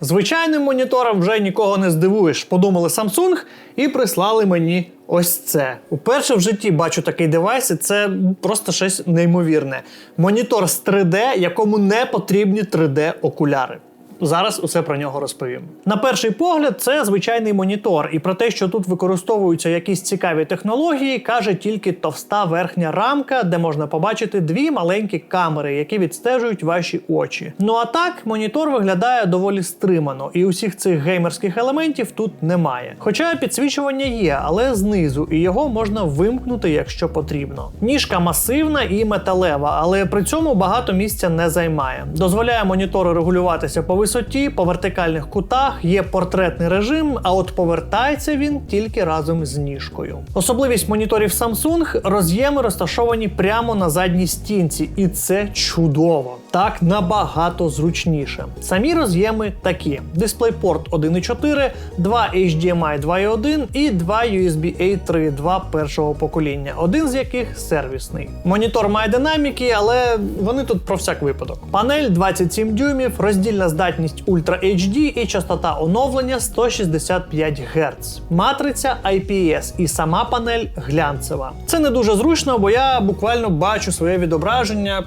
Звичайним монітором вже нікого не здивуєш. Подумали Samsung і прислали мені ось це. Уперше в житті бачу такий девайс, і це просто щось неймовірне. Монітор з 3D, якому не потрібні 3D-окуляри. Зараз усе про нього розповім. На перший погляд, це звичайний монітор, і про те, що тут використовуються якісь цікаві технології, каже тільки товста верхня рамка, де можна побачити дві маленькі камери, які відстежують ваші очі. Ну а так, монітор виглядає доволі стримано, і усіх цих геймерських елементів тут немає. Хоча підсвічування є, але знизу, і його можна вимкнути, якщо потрібно. Ніжка масивна і металева, але при цьому багато місця не займає. Дозволяє монітору регулюватися по висоті, по вертикальних кутах, є портретний режим, а от повертається він тільки разом з ніжкою. Особливість моніторів Samsung роз'єми розташовані прямо на задній стінці, і це чудово. Так набагато зручніше. Самі роз'єми такі: DisplayPort 1.4, 2 HDMI 2.1 і 2 USB A 3.2 першого покоління, один з яких сервісний. Монітор має динаміки, але вони тут про всяк випадок. Панель 27 дюймів, роздільна здатність Ultra HD і частота оновлення 165 Гц. Матриця IPS і сама панель глянцева. Це не дуже зручно, бо я буквально бачу своє відображення.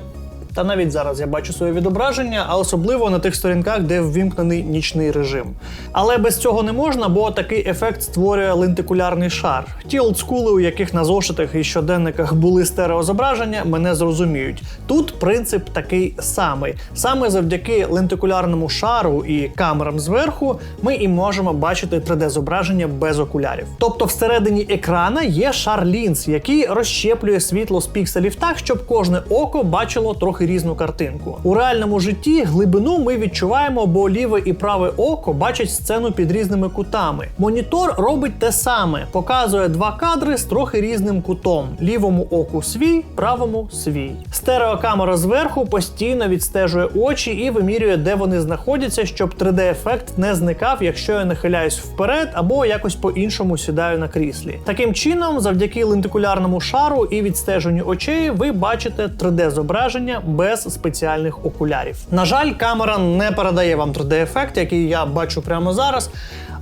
Та навіть зараз я бачу своє відображення, а особливо на тих сторінках, де ввімкнений нічний режим. Але без цього не можна, бо такий ефект створює лентикулярний шар. Ті олдскули, у яких на зошитах і щоденниках були стереозображення, мене зрозуміють. Тут принцип такий самий. Саме завдяки лентикулярному шару і камерам зверху ми і можемо бачити 3D-зображення без окулярів. Тобто всередині екрана є шар лінз, який розщеплює світло з пікселів так, щоб кожне око бачило трохи різну картинку. У реальному житті глибину ми відчуваємо, бо ліве і праве око бачать сцену під різними кутами. Монітор робить те саме, показує два кадри з трохи різним кутом: лівому оку свій, правому свій. Стереокамера зверху постійно відстежує очі і вимірює, де вони знаходяться, щоб 3D-ефект не зникав, якщо я нахиляюсь вперед або якось по-іншому сідаю на кріслі. Таким чином, завдяки лентикулярному шару і відстеженню очей, ви бачите 3D-зображення без спеціальних окулярів. На жаль, камера не передає вам 3D-ефект, який я бачу прямо зараз.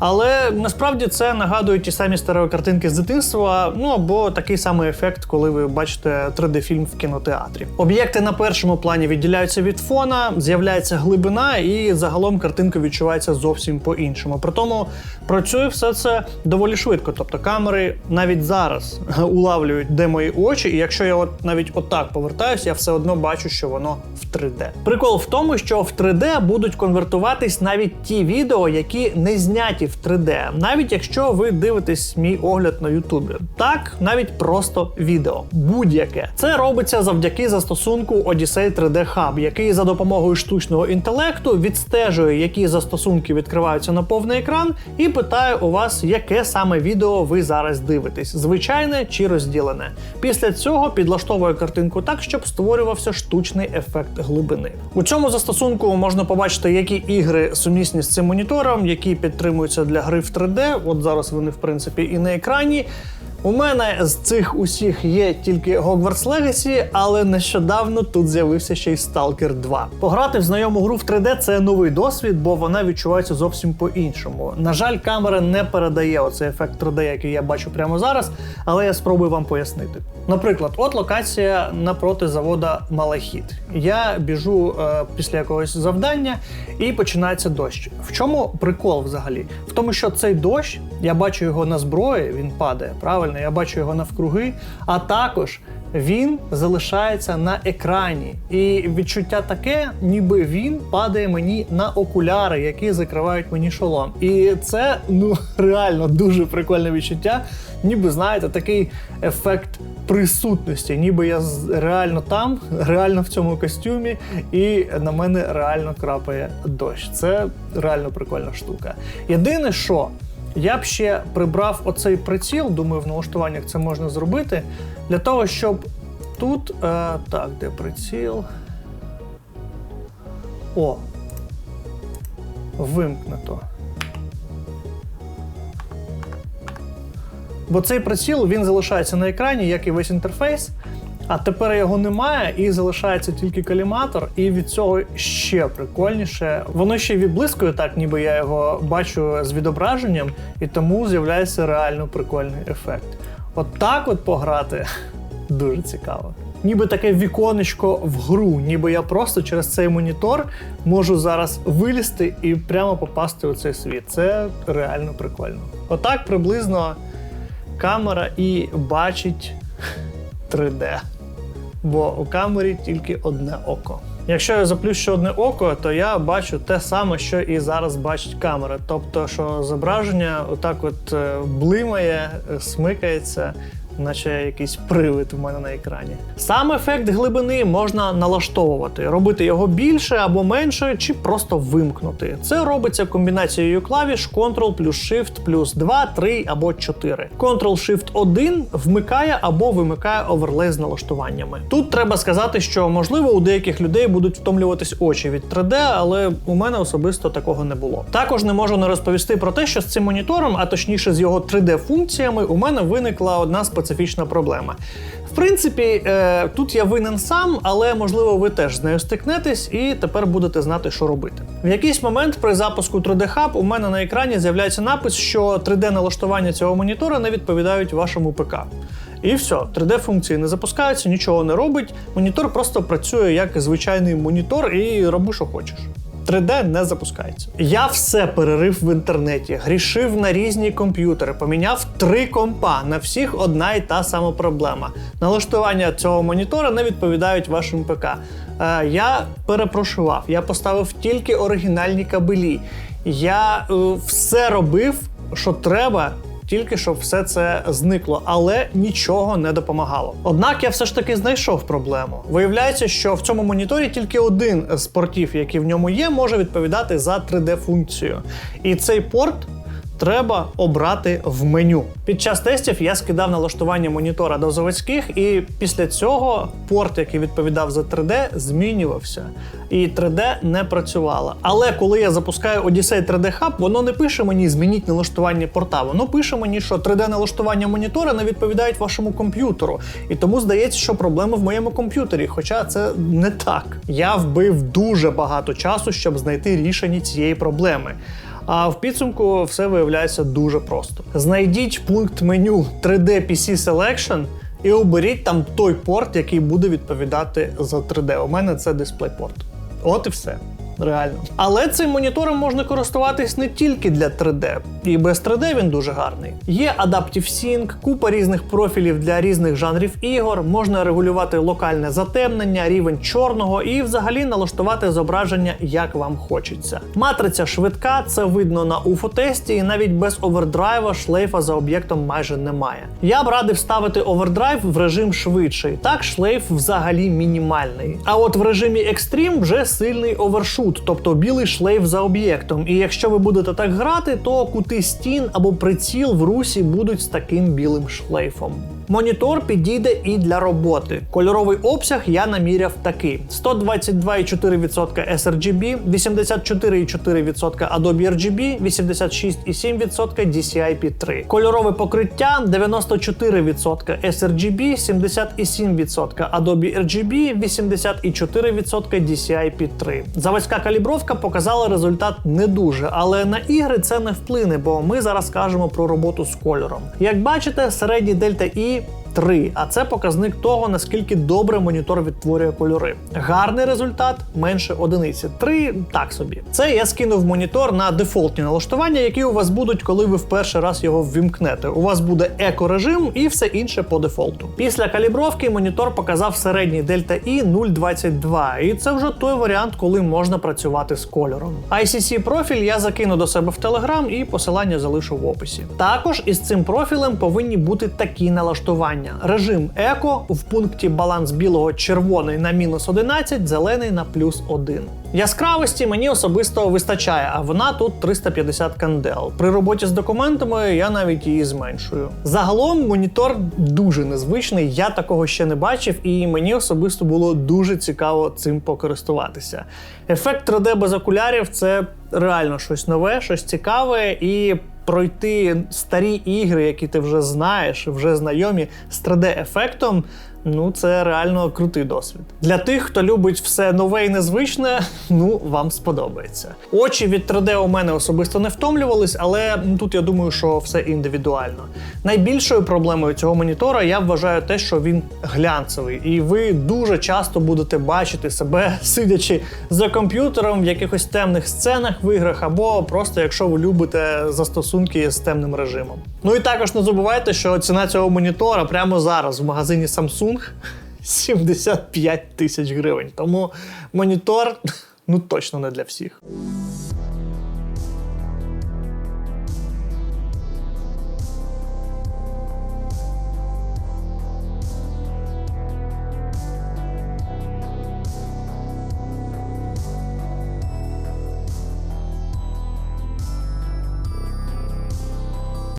Але насправді це нагадує ті самі стереокартинки з дитинства, ну або такий самий ефект, коли ви бачите 3D-фільм в кінотеатрі. Об'єкти на першому плані відділяються від фона, з'являється глибина, і загалом картинка відчувається зовсім по-іншому. При тому працює все це доволі швидко. Тобто камери навіть зараз улавлюють, де мої очі, і якщо я от навіть отак повертаюся, я все одно бачу, що воно в 3D. Прикол в тому, що в 3D будуть конвертуватись навіть ті відео, які не зняті в 3D, навіть якщо ви дивитесь мій огляд на Ютубі. Так, навіть просто відео. Будь-яке. Це робиться завдяки застосунку Odyssey 3D Hub, який за допомогою штучного інтелекту відстежує, які застосунки відкриваються на повний екран, і питає у вас, яке саме відео ви зараз дивитесь: звичайне чи розділене. Після цього підлаштовує картинку так, щоб створювався штучний ефект глибини. У цьому застосунку можна побачити, які ігри сумісні з цим монітором, які підтримуються для гри в 3D. От зараз вони, в принципі, і на екрані. У мене з цих усіх є тільки Hogwarts Legacy, але нещодавно тут з'явився ще й Stalker 2. Пограти в знайому гру в 3D це новий досвід, бо вона відчувається зовсім по-іншому. На жаль, камера не передає оцей ефект 3D, який я бачу прямо зараз, але я спробую вам пояснити. Наприклад, от локація напроти завода Малахіт. Я біжу е, після якогось завдання і починається дощ. В чому прикол взагалі? В тому, що цей дощ, я бачу його на зброї, він падає, правильно, я бачу його навкруги, а також він залишається на екрані. І відчуття таке, ніби він падає мені на окуляри, які закривають мені шолом. І це ну реально дуже прикольне відчуття. Ніби знаєте, такий ефект присутності, ніби я реально там, реально в цьому костюмі, і на мене реально крапає дощ. Це реально прикольна штука. Єдине, що я б ще прибрав оцей приціл, думаю, в налаштуваннях це можна зробити, для того, щоб тут. Е, так, де приціл? О. Вимкнуто. Бо цей приціл він залишається на екрані, як і весь інтерфейс. А тепер його немає і залишається тільки коліматор, і від цього ще прикольніше. Воно ще відблискує так, ніби я його бачу з відображенням, і тому з'являється реально прикольний ефект. От так от пограти дуже цікаво. Ніби таке віконечко в гру, ніби я просто через цей монітор можу зараз вилізти і прямо попасти у цей світ. Це реально прикольно. Отак приблизно камера і бачить 3D. Бо у камері тільки одне око. Якщо я заплющу одне око, то я бачу те саме, що і зараз бачить камера. Тобто, що зображення отак от е, блимає, е, смикається, наче якийсь привид у мене на екрані. Сам ефект глибини можна налаштовувати, робити його більше або менше, чи просто вимкнути. Це робиться комбінацією клавіш Ctrl плюс Shift плюс 2, 3 або 4. Ctrl-Shift 1 вмикає або вимикає оверлей з налаштуваннями. Тут треба сказати, що можливо у деяких людей будуть втомлюватись очі від 3D, але у мене особисто такого не було. Також не можу не розповісти про те, що з цим монітором, а точніше з його 3D-функціями, у мене виникла одна специфічна проблема. В принципі, е, тут я винен сам, але можливо ви теж з нею стикнетесь і тепер будете знати, що робити. В якийсь момент при запуску 3D Hub у мене на екрані з'являється напис, що 3D-налаштування цього монітора не відповідають вашому ПК. І все, 3D-функції не запускаються, нічого не робить. Монітор просто працює як звичайний монітор і роби, що хочеш. 3D не запускається. Я все перерив в інтернеті, грішив на різні комп'ютери, поміняв три компа. На всіх одна і та сама проблема. Налаштування цього монітора не відповідають вашому ПК. Е, я перепрошував, я поставив тільки оригінальні кабелі. Я е, все робив, що треба. Тільки щоб все це зникло, але нічого не допомагало. Однак я все ж таки знайшов проблему. Виявляється, що в цьому моніторі тільки один з портів, який в ньому є, може відповідати за 3D-функцію. І цей порт треба обрати в меню. Під час тестів я скидав налаштування монітора до заводських, і після цього порт, який відповідав за 3D, змінювався. І 3D не працювало. Але коли я запускаю Odyssey 3D Hub, воно не пише мені змініть налаштування порта. Воно пише мені, що 3D-налаштування монітора не відповідають вашому комп'ютеру. І тому здається, що проблема в моєму комп'ютері. Хоча це не так. Я вбив дуже багато часу, щоб знайти рішення цієї проблеми. А в підсумку все виявляється дуже просто. Знайдіть пункт меню 3D PC Selection і оберіть там той порт, який буде відповідати за 3D. У мене це DisplayPort. От і все. Реально. Але цим монітором можна користуватись не тільки для 3D, і без 3D він дуже гарний. Є Adaptive Sync, купа різних профілів для різних жанрів ігор, можна регулювати локальне затемнення, рівень чорного і взагалі налаштувати зображення як вам хочеться. Матриця швидка, це видно на UFO-тесті, і навіть без овердрайва шлейфа за об'єктом майже немає. Я б радив ставити овердрайв в режим швидший. Так шлейф взагалі мінімальний. А от в режимі Extreme вже сильний овершут тобто білий шлейф за об'єктом. І якщо ви будете так грати, то кути стін або приціл в русі будуть з таким білим шлейфом. Монітор підійде і для роботи. Кольоровий обсяг я наміряв такий: 122,4% sRGB, 84,4% Adobe RGB, 86,7% DCI-P3. Кольорове покриття 94% sRGB, 77% Adobe RGB, 80,4% DCI-P3. Заводська калібровка показала результат не дуже, але на ігри це не вплине, бо ми зараз кажемо про роботу з кольором. Як бачите, середній дельта І 3, а це показник того, наскільки добре монітор відтворює кольори. Гарний результат менше одиниці. 3 так собі. Це я скинув монітор на дефолтні налаштування, які у вас будуть, коли ви в перший раз його ввімкнете. У вас буде еко-режим і все інше по дефолту. Після калібровки монітор показав середній дельта І 0,22, і це вже той варіант, коли можна працювати з кольором. ICC профіль я закину до себе в Telegram і посилання залишу в описі. Також із цим профілем повинні бути такі налаштування. Режим еко в пункті баланс білого червоний на мінус 11, зелений на плюс 1. Яскравості мені особисто вистачає, а вона тут 350 кандел. При роботі з документами я навіть її зменшую. Загалом монітор дуже незвичний, я такого ще не бачив, і мені особисто було дуже цікаво цим покористуватися. Ефект 3D без окулярів це реально щось нове, щось цікаве і. Пройти старі ігри, які ти вже знаєш, вже знайомі з 3D-ефектом, Ну, це реально крутий досвід. Для тих, хто любить все нове і незвичне, ну вам сподобається. Очі від 3D у мене особисто не втомлювались, але тут я думаю, що все індивідуально. Найбільшою проблемою цього монітора я вважаю те, що він глянцевий, і ви дуже часто будете бачити себе сидячи за комп'ютером в якихось темних сценах в іграх, або просто якщо ви любите застосунки з темним режимом. Ну і також не забувайте, що ціна цього монітора прямо зараз в магазині Samsung 75 тисяч гривень. Тому монітор ну точно не для всіх.